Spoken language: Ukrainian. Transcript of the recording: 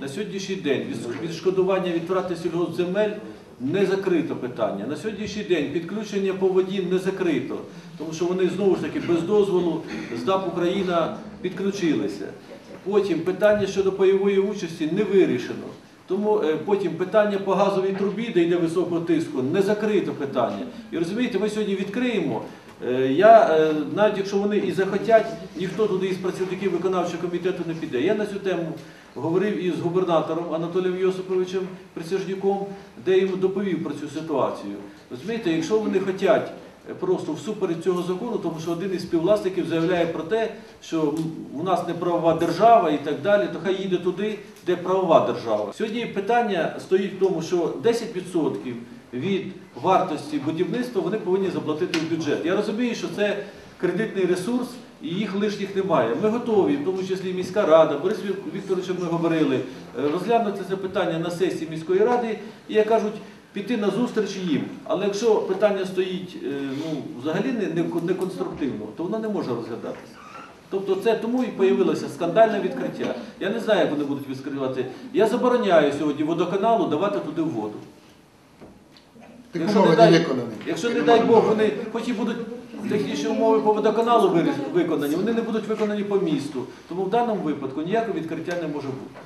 На сьогоднішній день відшкодування від втрати сільгоспземель не закрито питання. На сьогоднішній день підключення по воді не закрито, тому що вони знову ж таки без дозволу ЗДАП Україна підключилися. Потім питання щодо пайової участі не вирішено. Тому е, потім питання по газовій трубі, де йде високого тиску, не закрито питання. І розумієте, ми сьогодні відкриємо. Е, Я е, навіть якщо вони і захотять, ніхто туди із працівників виконавчого комітету не піде. Я на цю тему говорив із губернатором Анатолієм Йосиповичем Присяжнюком, де йому доповів про цю ситуацію. Розумієте, якщо вони хочуть просто всупереч цього закону, тому що один із співвласників заявляє про те, що у нас не правова держава і так далі, то хай їде туди, де правова держава. Сьогодні питання стоїть в тому, що 10% від вартості будівництва вони повинні заплатити в бюджет. Я розумію, що це кредитний ресурс. І їх лишніх немає. Ми готові, в тому числі міська рада, Борис Вік- Вікторовичем ми говорили, е, розглянути це питання на сесії міської ради і, як кажуть, піти на зустріч їм. Але якщо питання стоїть е, ну, взагалі не, конструктивно, то воно не може розглядатися. Тобто це тому і з'явилося скандальне відкриття. Я не знаю, як вони будуть відкривати. Я забороняю сьогодні водоканалу давати туди воду. Так Якщо не дай-. Якщо не дай Бог, вони хоч і будуть технічні умови по водоканалу виконані, вони не будуть виконані по місту. Тому в даному випадку ніякого відкриття не може бути.